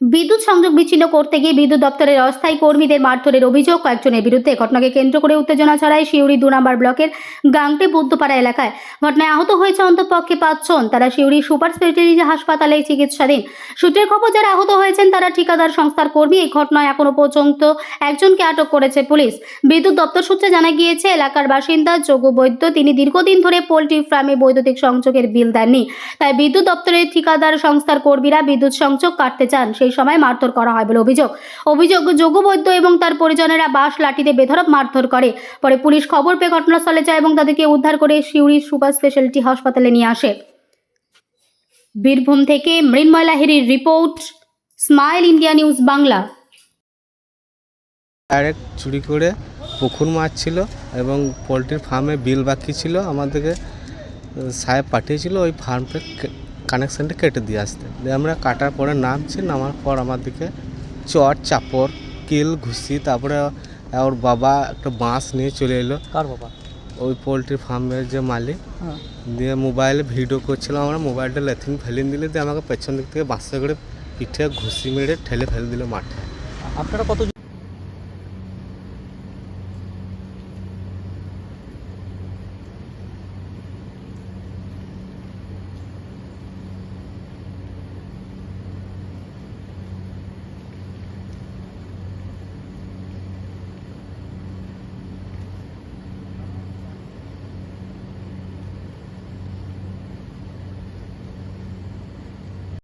বিদ্যুৎ সংযোগ বিচ্ছিন্ন করতে গিয়ে বিদ্যুৎ দপ্তরের অস্থায়ী কর্মীদের মারধরের অভিযোগ কয়েকজনের বিরুদ্ধে। ঘটনাকে কেন্দ্র করে উত্তেজনা ছড়ায় শিউরি দু নম্বর ব্লকের গাংটে বুদ্ধপাড়া এলাকায়। ঘটনায় আহত হয়েছে অন্তপক্ষে পাঁচজন। তারা শিউরি সুপার স্পেশালিটি হাসপাতালে চিকিৎসাধীন। সূত্রের খবর, যারা আহত হয়েছেন, তারা ঠিকাদার সংস্থার কর্মী। এই ঘটনায় এখনও পর্যন্ত একজনকে আটক করেছে পুলিশ। বিদ্যুৎ দপ্তর সূত্রে জানা গিয়েছে, এলাকার বাসিন্দা যোগ বৈদ্য, তিনি দীর্ঘদিন ধরে পোলট্রি ফার্মে বৈদ্যুতিক সংযোগের বিল দেননি। তাই বিদ্যুৎ দপ্তরের ঠিকাদার সংস্থার কর্মীরা বিদ্যুৎ সংযোগ কাটতে চান। সেই সময় মারধর করা হয় বলে অভিযোগ। অভিযোগ যোগবৈদ্য এবং তার পরিজনেরা বাঁশ লাঠিতে বেধরক মারধর করে। পরে পুলিশ খবর পেয়ে ঘটনাস্থলে যায় এবং তাদেরকে উদ্ধার করে সিউড়ি সুপার স্পেশালিটি হাসপাতালে নিয়ে আসে। বীরভূম থেকে Mrinmoy লাহিড়ির report, smile India news Bangla. Direct চুরি করে পুকুর মারছিল এবং পোলট্রির ফার্মে বিল বাকি ছিল আমাদেরকে সাহেব পাঠিয়েছিল ওই ফার্মটা কানেকশানটা কেটে দিয়ে আসতে। দিয়ে আমরা কাটার পরে নামছি নামার পর আমার দিকে চট চাপড় কিল ঘুষি তারপরে ওর বাবা একটা বাঁশ নিয়ে চলে এলো। কার বাবা? ওই পোলট্রি ফার্মের যে মালিক। হ্যাঁ। দিয়ে মোবাইলে ভিডিও করছিলাম আমরা মোবাইলটা লেথিন ফেলে দিলে দিয়ে আমাকে পেছন দিক থেকে বাঁশে করে পিঠে ঘুষি মেরে ঠেলে ফেলে দিল মাঠে। আপনারা কত